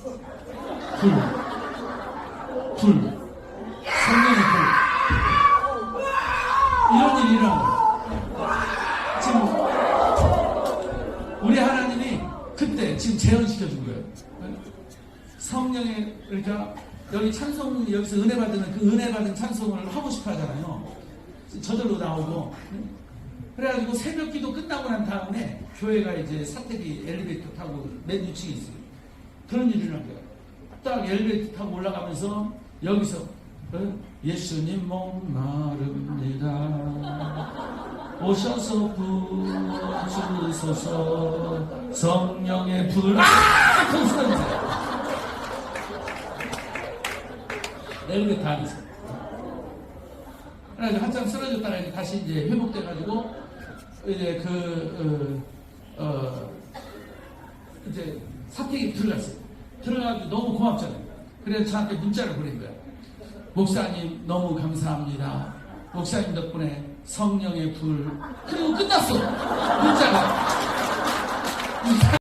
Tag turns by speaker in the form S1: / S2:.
S1: 불. 불. 성령의 불. 이런 일이 거예요. 지금 우리 하나님이 그때 지금 재현시켜 준 거예요. 성령의 그러니까 여기 찬송 여기서 은혜 받는 그 은혜 받은 찬송을 하고 싶어 하잖아요. 저절로 나오고 그래가지고 새벽 기도 끝나고 난 다음에 교회가 이제 사택이 엘리베이터 타고 맨 위층에 있어요. 그런 일이 일어난 거예요. 딱 엘리베이터 타고 올라가면서 여기서 어? 예수님 목마릅니다. 오셔서 부어주소서 성령의 불 아! 엘리베이터 안에서 그래가지고 한참 쓰러졌다가 이제 다시 이제 회복돼가지고 이제 그 어, 어, 이제 사택에 들어갔어요. 들어가서 너무 고맙잖아요. 그래서 저한테 문자를 보낸 거야. 목사님 너무 감사합니다. 목사님 덕분에 성령의 불 그리고 끝났어. 문자가.